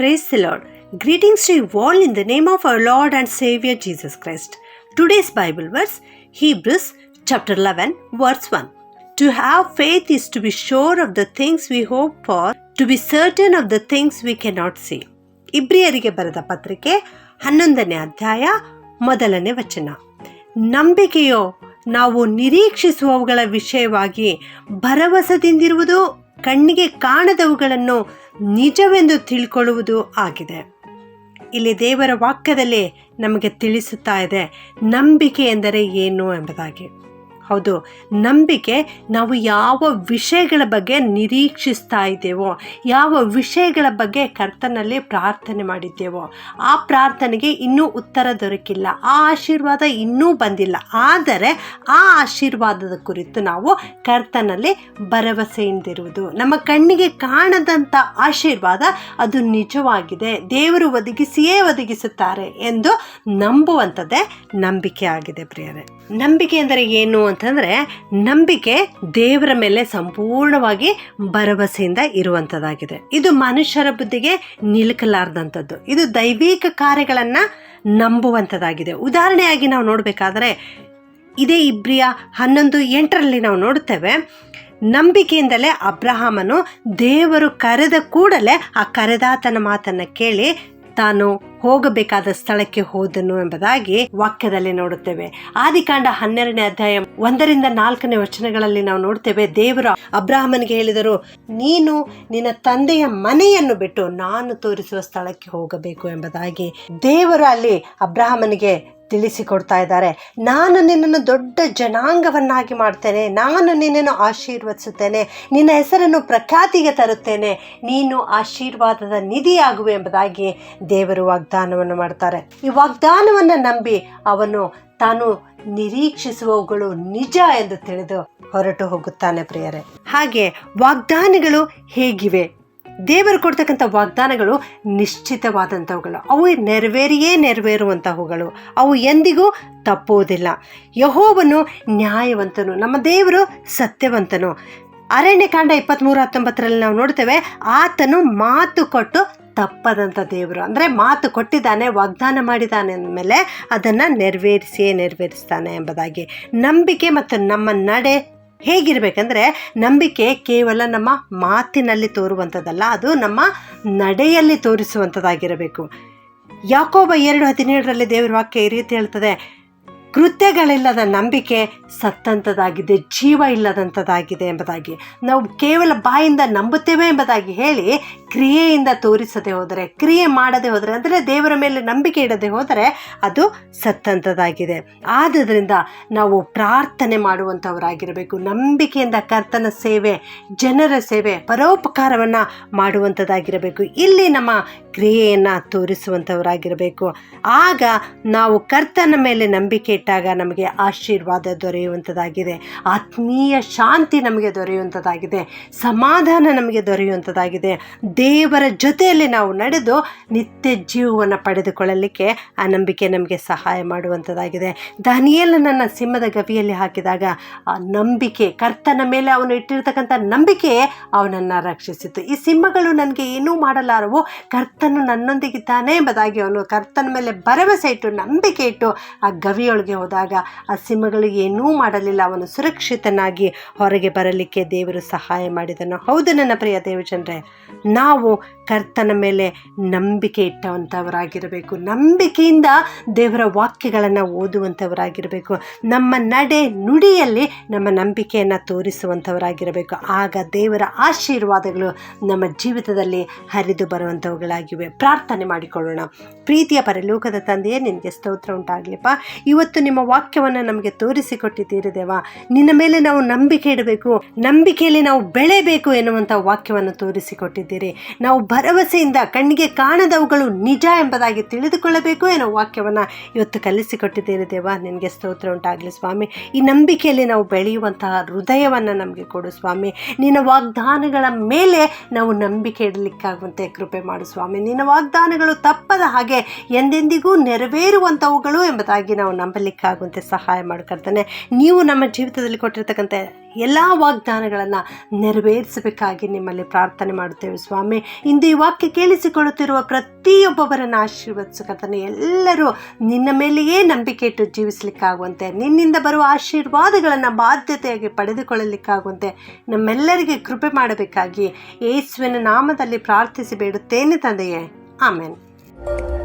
Praise the Lord. Greetings to you all in the name of our Lord and Savior Jesus Christ. Today's Bible verse, Hebrews chapter 11, verse 1. To have faith is to be sure of the things we hope for, to be certain of the things we cannot see. ಇಬ್ರಿಯರಿಗೆ ಬರೆದ ಪತ್ರಿಕೆ ಹನ್ನೊಂದನೇ ಅಧ್ಯಾಯ ಮೊದಲನೇ ವಚನ ನಂಬಿಕೆಯೋ ನಾವು ನಿರೀಕ್ಷಿಸುವವುಗಳ ವಿಷಯವಾಗಿ ಭರವಸೆದಿಂದಿರುವುದು ಕಣ್ಣಿಗೆ ಕಾಣದವುಗಳನ್ನು ನಿಜವೆಂದು ತಿಳ್ಕೊಳ್ಳುವುದು ಆಗಿದೆ. ಇಲ್ಲಿ ದೇವರ ವಾಕ್ಯದಲ್ಲಿ ನಮಗೆ ತಿಳಿಸುತ್ತಾ ಇದೆ ನಂಬಿಕೆ ಎಂದರೆ ಏನು ಎಂಬುದಾಗಿ. ಹೌದು. ನಂಬಿಕೆ ನಾವು ಯಾವ ವಿಷಯಗಳ ಬಗ್ಗೆ ನಿರೀಕ್ಷಿಸ್ತಾ ಇದ್ದೇವೋ, ಯಾವ ವಿಷಯಗಳ ಬಗ್ಗೆ ಕರ್ತನಲ್ಲಿ ಪ್ರಾರ್ಥನೆ ಮಾಡಿದ್ದೇವೋ, ಆ ಪ್ರಾರ್ಥನೆಗೆ ಇನ್ನೂ ಉತ್ತರ ದೊರಕಿಲ್ಲ. ಆ ಆಶೀರ್ವಾದ ಇನ್ನೂ ಬಂದಿಲ್ಲ. ಆದರೆ ಆ ಆಶೀರ್ವಾದದ ಕುರಿತು ನಾವು ಕರ್ತನಲ್ಲಿ ಭರವಸೆಯಿಂದಿರುವುದು. ನಮ್ಮ ಕಣ್ಣಿಗೆ ಕಾಣದಂಥ ಆಶೀರ್ವಾದ ಅದು ನಿಜವಾಗಿದೆ. ದೇವರು ಒದಗಿಸಿಯೇ ಒದಗಿಸುತ್ತಾರೆ ಎಂದು ನಂಬುವಂಥದ್ದೇ ನಂಬಿಕೆ ಆಗಿದೆ ಪ್ರಿಯರೇ. ನಂಬಿಕೆ ಅಂದರೆ ಏನು ಅಂತಂದರೆ ನಂಬಿಕೆ ದೇವರ ಮೇಲೆ ಸಂಪೂರ್ಣವಾಗಿ ಭರವಸೆಯಿಂದ ಇರುವಂಥದ್ದಾಗಿದೆ ಇದು ಮನುಷ್ಯರ ಬುದ್ಧಿಗೆ ನಿಲುಕಲಾರ್ದಂಥದ್ದು ಇದು ದೈವಿಕ ಕಾರ್ಯಗಳನ್ನು ನಂಬುವಂಥದ್ದಾಗಿದೆ ಉದಾಹರಣೆಯಾಗಿ ನಾವು ನೋಡಬೇಕಾದ್ರೆ, ಇದೇ ಇಬ್ರಿಯ ಹನ್ನೊಂದು ಎಂಟರಲ್ಲಿ ನಾವು ನೋಡುತ್ತೇವೆ, ನಂಬಿಕೆಯಿಂದಲೇ ಅಬ್ರಹಾಮನು ದೇವರು ಕರೆದ ಕೂಡಲೇ ಆ ಕರೆದಾತನ ಮಾತನ್ನು ಕೇಳಿ ತಾನು ಹೋಗಬೇಕಾದ ಸ್ಥಳಕ್ಕೆ ಹೋದನು ಎಂಬುದಾಗಿ ವಾಕ್ಯದಲ್ಲಿ ನೋಡುತ್ತೇವೆ. ಆದಿಕಾಂಡ ಹನ್ನೆರಡನೇ ಅಧ್ಯಾಯ ಒಂದರಿಂದ ನಾಲ್ಕನೇ ವಚನಗಳಲ್ಲಿ ನಾವು ನೋಡ್ತೇವೆ ದೇವರು ಅಬ್ರಾಹ್ಮನಿಗೆ ಹೇಳಿದರು, ನೀನು ನಿನ್ನ ತಂದೆಯ ಮನೆಯನ್ನು ಬಿಟ್ಟು ನಾನು ತೋರಿಸುವ ಸ್ಥಳಕ್ಕೆ ಹೋಗಬೇಕು ಎಂಬುದಾಗಿ ದೇವರು ಅಲ್ಲಿ ಅಬ್ರಾಹ್ಮನಿಗೆ ತಿಳಿಸಿಕೊಡ್ತಾ ಇದ್ದಾರೆ. ನಾನು ನಿನ್ನನ್ನು ದೊಡ್ಡ ಜನಾಂಗವನ್ನಾಗಿ ಮಾಡ್ತೇನೆ. ನಾನು ನಿನ್ನನ್ನು ಆಶೀರ್ವದಿಸುತ್ತೇನೆ. ನಿನ್ನ ಹೆಸರನ್ನು ಪ್ರಖ್ಯಾತಿಗೆ ತರುತ್ತೇನೆ. ನೀನು ಆಶೀರ್ವಾದದ ನಿಧಿಯಾಗುವೆ ಎಂಬುದಾಗಿ ದೇವರು ವಾಗ್ದಾನವನ್ನು ಮಾಡ್ತಾರೆ. ಈ ವಾಗ್ದಾನವನ್ನು ನಂಬಿ ಅವನು ತಾನು ನಿರೀಕ್ಷಿಸುವವುಗಳು ನಿಜ ಎಂದು ತಿಳಿದು ಹೊರಟು ಹೋಗುತ್ತಾನೆ ಪ್ರಿಯರೇ. ಹಾಗೆ ವಾಗ್ದಾನಗಳು ಹೇಗಿವೆ? ದೇವರು ಕೊಡ್ತಕ್ಕಂಥ ವಾಗ್ದಾನಗಳು ನಿಶ್ಚಿತವಾದಂಥವುಗಳು. ಅವು ನೆರವೇರಿಯೇ ನೆರವೇರುವಂತಹವುಗಳು ಅವು ಎಂದಿಗೂ ತಪ್ಪುವುದಿಲ್ಲ. ಯಹೋವನು ನ್ಯಾಯವಂತನು, ನಮ್ಮ ದೇವರು ಸತ್ಯವಂತನು. ಅರಣ್ಯಕಾಂಡ ಇಪ್ಪತ್ತ್ಮೂರು ಹತ್ತೊಂಬತ್ತರಲ್ಲಿ ನಾವು ನೋಡ್ತೇವೆ, ಆತನು ಮಾತು ಕೊಟ್ಟು ತಪ್ಪದಂಥ ದೇವರು. ಅಂದರೆ ಮಾತು ಕೊಟ್ಟಿದ್ದಾನೆ, ವಾಗ್ದಾನ ಮಾಡಿದ್ದಾನೆ ಅಂದಮೇಲೆ ಅದನ್ನು ನೆರವೇರಿಸಿಯೇ ನೆರವೇರಿಸ್ತಾನೆ ಎಂಬುದಾಗಿ. ನಂಬಿಕೆ ಮತ್ತು ನಮ್ಮ ನಡೆ ಹೇಗಿರಬೇಕಂದ್ರೆ ನಂಬಿಕೆ ಕೇವಲ ನಮ್ಮ ಮಾತಿನಲ್ಲಿ ತೋರುವಂಥದ್ದಲ್ಲ, ಅದು ನಮ್ಮ ನಡೆಯಲ್ಲಿ ತೋರಿಸುವಂಥದ್ದಾಗಿರಬೇಕು. ಯಾಕೋಬ ಎರಡು ಹದಿನೇಳರಲ್ಲಿ ದೇವರ ವಾಕ್ಯ ಈ ರೀತಿ ಹೇಳ್ತದೆ ಕೃತ್ಯಗಳಿಲ್ಲದ ನಂಬಿಕೆ ಸತ್ತಂಥದ್ದಾಗಿದೆ ಜೀವ ಇಲ್ಲದಂಥದ್ದಾಗಿದೆ ಎಂಬುದಾಗಿ. ನಾವು ಕೇವಲ ಬಾಯಿಂದ ನಂಬುತ್ತೇವೆ ಎಂಬುದಾಗಿ ಹೇಳಿ ಕ್ರಿಯೆಯಿಂದ ತೋರಿಸದೆ ಹೋದರೆ, ಕ್ರಿಯೆ ಮಾಡದೆ ಹೋದರೆ, ಅಂದರೆ ದೇವರ ಮೇಲೆ ನಂಬಿಕೆ ಇಡದೆ ಹೋದರೆ ಅದು ಸತ್ತಂಥದ್ದಾಗಿದೆ ಆದ್ದರಿಂದ ನಾವು ಪ್ರಾರ್ಥನೆ ಮಾಡುವಂಥವರಾಗಿರಬೇಕು. ನಂಬಿಕೆಯಿಂದ ಕರ್ತನ ಸೇವೆ, ಜನರ ಸೇವೆ, ಪರೋಪಕಾರವನ್ನು ಮಾಡುವಂಥದ್ದಾಗಿರಬೇಕು. ಇಲ್ಲಿ ನಮ್ಮ ಕ್ರಿಯೆಯನ್ನು ತೋರಿಸುವಂಥವರಾಗಿರಬೇಕು. ಆಗ ನಾವು ಕರ್ತನ ಮೇಲೆ ನಂಬಿಕೆ ಇಟ್ಟಾಗ ನಮಗೆ ಆಶೀರ್ವಾದ ದೊರೆಯುವಂಥದ್ದಾಗಿದೆ. ಆತ್ಮೀಯ ಶಾಂತಿ ನಮಗೆ ದೊರೆಯುವಂಥದ್ದಾಗಿದೆ. ಸಮಾಧಾನ ನಮಗೆ ದೊರೆಯುವಂಥದ್ದಾಗಿದೆ. ದೇವರ ಜೊತೆಯಲ್ಲಿ ನಾವು ನಡೆದು ನಿತ್ಯ ಜೀವವನ್ನು ಪಡೆದುಕೊಳ್ಳಲಿಕ್ಕೆ ಆ ನಂಬಿಕೆ ನಮಗೆ ಸಹಾಯ ಮಾಡುವಂಥದ್ದಾಗಿದೆ. ದಾನಿಯೇಲನನ್ನು ಸಿಂಹದ ಗವಿಯಲ್ಲಿ ಹಾಕಿದಾಗ ಆ ನಂಬಿಕೆ, ಕರ್ತನ ಮೇಲೆ ಅವನು ಇಟ್ಟಿರ್ತಕ್ಕಂಥ ನಂಬಿಕೆ ಅವನನ್ನು ರಕ್ಷಿಸಿತು. ಈ ಸಿಂಹಗಳು ನನಗೆ ಏನೂ ಮಾಡಲಾರವು, ಕರ್ತನು ನನ್ನೊಂದಿಗಿದ್ದಾನೆ ಎಂಬುದಾಗಿ ಅವನು ಕರ್ತನ ಮೇಲೆ ಭರವಸೆ ಇಟ್ಟು ನಂಬಿಕೆ ಇಟ್ಟು ಆ ಗವಿಯೊಳಗೆ ಹೋದಾಗ ಆ ಸಿಂಹಗಳು ಏನೂ ಮಾಡಲಿಲ್ಲ. ಅವನು ಸುರಕ್ಷಿತನಾಗಿ ಹೊರಗೆ ಬರಲಿಕ್ಕೆ ದೇವರು ಸಹಾಯ ಮಾಡಿದನು. ಹೌದು ನನ್ನ ಪ್ರಿಯ ದೇವಜನರೇ, ನಾವು ಕರ್ತನ ಮೇಲೆ ನಂಬಿಕೆ ಇಟ್ಟವಂಥವರಾಗಿರಬೇಕು ನಂಬಿಕೆಯಿಂದ ದೇವರ ವಾಕ್ಯಗಳನ್ನು ಓದುವಂಥವರಾಗಿರಬೇಕು ನಮ್ಮ ನಡೆ ನುಡಿಯಲ್ಲಿ ನಮ್ಮ ನಂಬಿಕೆಯನ್ನು ತೋರಿಸುವಂಥವರಾಗಿರಬೇಕು ಆಗ ದೇವರ ಆಶೀರ್ವಾದಗಳು ನಮ್ಮ ಜೀವಿತದಲ್ಲಿ ಹರಿದು ಬರುವಂಥವುಗಳಾಗಿವೆ ಪ್ರಾರ್ಥನೆ ಮಾಡಿಕೊಳ್ಳೋಣ. ಪ್ರೀತಿಯ ಪರಲೋಕದ ತಂದೆಯೇ, ನಿನಗೆ ಸ್ತೋತ್ರ ಉಂಟಾಗಲಿಪ್ಪ. ಇವತ್ತು ನಿಮ್ಮ ವಾಕ್ಯವನ್ನು ನಮಗೆ ತೋರಿಸಿಕೊಟ್ಟಿದ್ದೀರಿ ದೇವ ನಿನ್ನ ಮೇಲೆ ನಾವು ನಂಬಿಕೆ ಇಡಬೇಕು, ನಂಬಿಕೆಯಲ್ಲಿ ನಾವು ಬೆಳೆಬೇಕು ಎನ್ನುವಂಥ ವಾಕ್ಯವನ್ನು ತೋರಿಸಿಕೊಟ್ಟಿದ್ದೀರಿ. ನಾವು ಭರವಸೆಯಿಂದ ಕಣ್ಣಿಗೆ ಕಾಣದವುಗಳು ನಿಜ ಎಂಬುದಾಗಿ ತಿಳಿದುಕೊಳ್ಳಬೇಕು ಎನ್ನುವ ವಾಕ್ಯವನ್ನು ಇವತ್ತು ಕಲಿಸಿಕೊಟ್ಟಿದ್ದೀರಿ ದೇವ ನಿನಗೆ ಸ್ತೋತ್ರ ಉಂಟಾಗಲಿ ಸ್ವಾಮಿ. ಈ ನಂಬಿಕೆಯಲ್ಲಿ ನಾವು ಬೆಳೆಯುವಂತಹ ಹೃದಯವನ್ನು ನಮಗೆ ಕೊಡು ಸ್ವಾಮಿ. ನಿನ್ನ ವಾಗ್ದಾನಗಳ ಮೇಲೆ ನಾವು ನಂಬಿಕೆ ಇಡಲಿಕ್ಕಾಗುವಂತೆ ಕೃಪೆ ಮಾಡು ಸ್ವಾಮಿ. ನಿನ್ನ ವಾಗ್ದಾನಗಳು ತಪ್ಪದ ಹಾಗೆ ಎಂದೆಂದಿಗೂ ನೆರವೇರುವಂಥವುಗಳು ಎಂಬುದಾಗಿ ನಾವು ನಂಬಲಿಕ್ಕಾಗುವಂತೆ ಸಹಾಯ ಮಾಡ್ಕೊಳ್ತಾನೆ. ನೀವು ನಮ್ಮ ಜೀವಿತದಲ್ಲಿ ಕೊಟ್ಟಿರ್ತಕ್ಕಂಥ ಎಲ್ಲ ವಾಗ್ದಾನಗಳನ್ನು ನೆರವೇರಿಸಬೇಕಾಗಿ ನಿಮ್ಮಲ್ಲಿ ಪ್ರಾರ್ಥನೆ ಮಾಡುತ್ತೇವೆ ಸ್ವಾಮಿ. ಇಂದು ಈ ವಾಕ್ಯ ಕೇಳಿಸಿಕೊಳ್ಳುತ್ತಿರುವ ಪ್ರತಿಯೊಬ್ಬೊಬ್ಬರನ್ನು ಆಶೀರ್ವದಿಸಕರ್ತಾನೆ. ಎಲ್ಲರೂ ನಿನ್ನ ಮೇಲೆಯೇ ನಂಬಿಕೆ ಇಟ್ಟು ಜೀವಿಸಲಿಕ್ಕಾಗುವಂತೆ, ನಿನ್ನಿಂದ ಬರುವ ಆಶೀರ್ವಾದಗಳನ್ನು ಬಾಧ್ಯತೆಯಾಗಿ ಪಡೆದುಕೊಳ್ಳಲಿಕ್ಕಾಗುವಂತೆ ನಮ್ಮೆಲ್ಲರಿಗೆ ಕೃಪೆ ಮಾಡಬೇಕಾಗಿ ಯೇಸುವಿನ ನಾಮದಲ್ಲಿ ಪ್ರಾರ್ಥಿಸಿ ಬೇಡುತ್ತೇನೆ ತಂದೆಯೇ. ಆಮೇನ್.